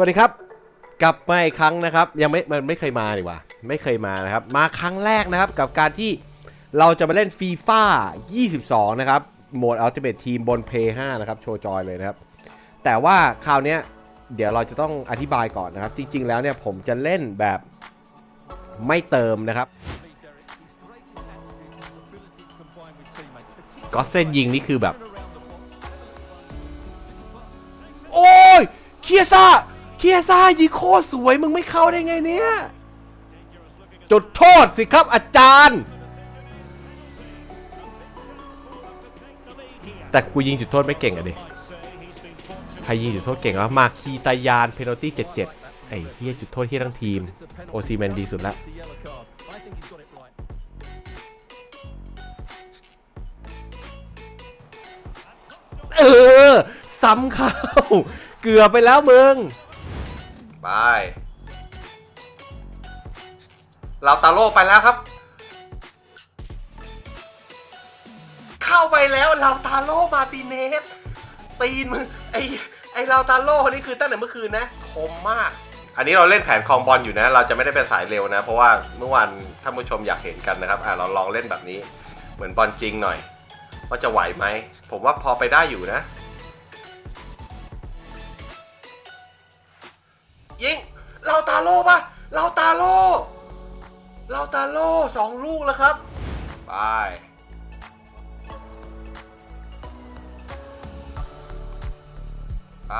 สวัสดีครับ กลับมาอีกครั้งนะครับ ยังไม่มันไม่เคยมาดีกว่า ไม่เคยมานะครับ มาครั้งแรกนะครับกับการที่เราจะมาเล่นฟีฟ่า22 นะครับ โหมด Ultimate Team บน Play 5นะครับ โชว์จอยเลยนะครับ แต่ว่าคราวนี้เดี๋ยวเราจะต้องอธิบายก่อนนะครับ จริง ๆ แล้วเนี่ยผมจะเล่นแบบไม่เติมนะครับก็เส้นยิงนี่คือแบบ โอ้ยเคียซ่า เคียซ่ายิงโคตรสวยมึงไม่เข้าได้ไงเนี่ย จุดโทษสิครับอาจารย์ แต่กูยิงจุดโทษไม่เก่งอะดิ ใครยิงจุดโทษเก่งวะมาคีตายานเพนอลตี้77 ไอ้เฮียจุดโทษเฮียทั้งทีม โอซีแมนดีสุดละเออ ซ้ำเข้า เกือบไปแล้วมึง ไปเราตาโลไปแล้วครับ เข้าไปแล้วเราตาโลมาติเนสตีนมึงไอไอเราตาโลนี่คือตั้งแต่เมื่อคืนนะคมมาก อันนี้เราเล่นแผนคลองบอลอยู่นะ เราจะไม่ได้เป็นสายเร็วนะ เพราะว่าเมื่อวานท่านผู้ชมอยากเห็นกันนะครับอะเราลองเล่นแบบนี้ เหมือนบอลจริงหน่อย ว่าจะไหวไหม ผมว่าพอไปได้อยู่นะ เราตาโล่ปะเราตาโล่เราตาโล่สองลูกแล้วครับ ไป ไป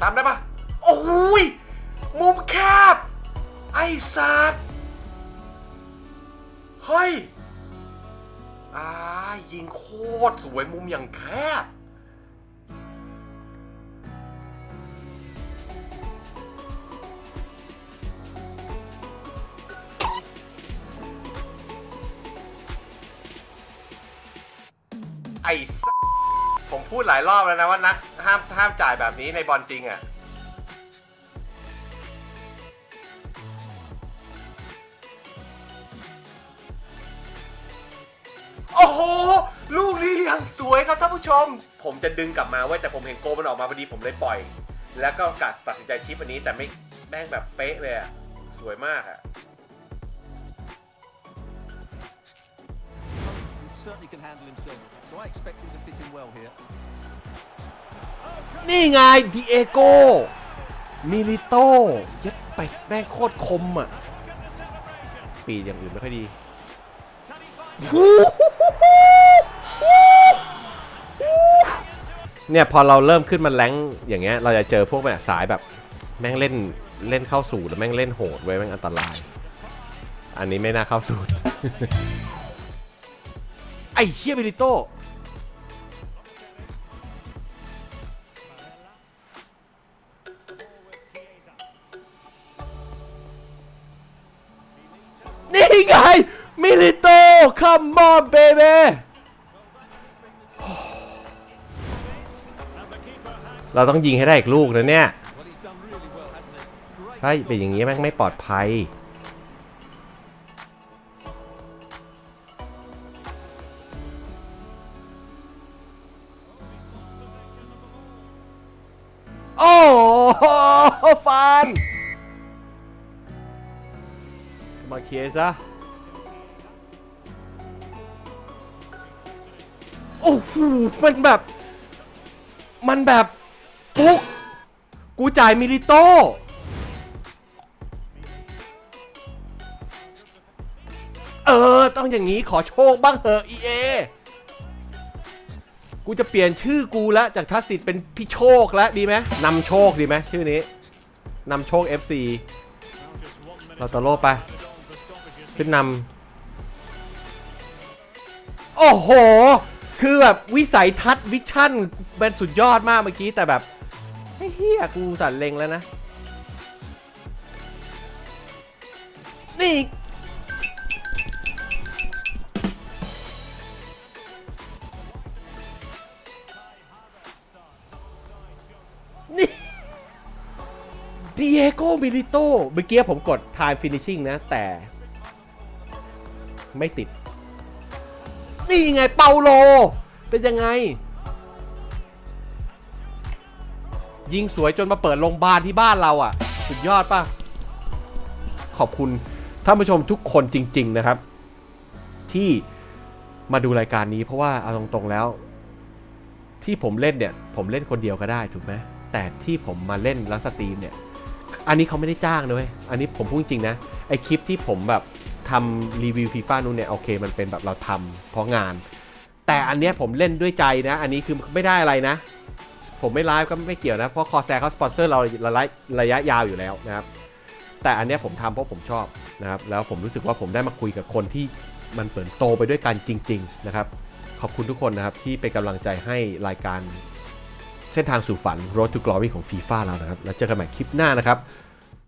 ซ้ำได้ปะโอ้ย มุมแคบ ไอ้สัตว์เฮ้ย อ่า ยิงโคตรสวยมุมอย่างแคบ ไอ้สัสผมพูดหลายรอบแล้วนะว่านักห้ามห้ามจ่ายแบบนี้ในบอลจริงอะ่ะโอ้โห ลูกนี้ยังสวยครับท่านผู้ชม ผมจะดึงกลับมาเว้แต่ผมเห็นโกมันออกมาพอดีผมเลยปล่อย แล้วก็กัดตัดสินใจชิปอันนี้แต่ไม่แม่งแบบเป๊ะเลยอะ่ะ สวยมากอะ่ะ certainly can handle himself, so I expect him to fit in well here. นี่ไงดิเอโกมิลิโตยัดเป็ดแม่งโคตรคมอะ ปีดอย่างอื่นไม่ค่อยดี เนี่ยพอเราเริ่มขึ้นมาแรงอย่างเงี้ย เราจะเจอพวกแบบสายแบบ แม่งเล่นเล่นเข้าสูตรแล้วแม่งเล่นโหดไว้ยแม่งอันตราย อันนี้ไม่น่าเข้าสูตร ไอ้เฮียมิลิโตนี่ไง มิลิโตคัมมอนเบเบเราต้องยิงให้ได้อีกลูกนะเนี่ย Well, he's done really well, hasn't he? Great. ถ้าเป็นอย่างนี้แม่งไม่ปลอดภัย มาเคลียร์ซะ โอ้โหมันแบบ มันแบบฟุกกูจ่ายมิลิโต้เออ ต้องอย่างนี้ขอโชคบ้างเหอะ EA กูจะเปลี่ยนชื่อกูแล้วจากทัศสิทธิ์เป็นพี่โชคแล้วดีไหมนำโชคดีไหมชื่อนี้นำโชค FC เราตะโลไป ขึ้นนำโอ้โห คือแบบวิสัยทัศน์วิชั่นเป็นสุดยอดมากเมื่อกี้แต่แบบไอ้เฮียกูสั่นเลงแล้วนะ นี่นี่ดิเอโกมิลิโต เมื่อกี้ผมกด time finishing นะ แต่ ไม่ติด นี่ไงเปาโล เป็นยังไง ยิงสวยจนมาเปิดโรงพยาบาลที่บ้านเราอะ สุดยอดป่ะ ขอบคุณท่านผู้ชมทุกคนจริง ๆ นะครับ ที่มาดูรายการนี้เพราะว่าเอาตรงๆแล้ว ที่ผมเล่นเนี่ย ผมเล่นคนเดียวก็ได้ถูกไหมแต่ที่ผมมาเล่นแล้วสตรีมเนี่ย อันนี้เขาไม่ได้จ้างนะเว้ยอันนี้ผมพูดจริงนะไอคลิปที่ผมแบบ ทำรีวิวฟีฟ่านู่นเนี่ยโอเค มันเป็นแบบเราทำเพราะงาน แต่อันเนี้ยผมเล่นด้วยใจนะ อันนี้คือไม่ได้อะไรนะ ผมไม่ไลฟ์ก็ไม่เกี่ยวนะ เพราะคอแซเขาสปอนเซอร์เราระยะระยะยาวอยู่แล้วนะครับ แต่อันเนี้ยผมทำเพราะผมชอบนะครับ แล้วผมรู้สึกว่าผมได้มาคุยกับคนที่มันเปิดโตไปด้วยกันจริง ๆ นะครับ ขอบคุณทุกคนนะครับที่เป็นกำลังใจให้รายการเส้นทางสู่ฝัน Road to Glory ของฟีฟ่าเรานะครับ แล้วเจอกันใหม่คลิปหน้านะครับ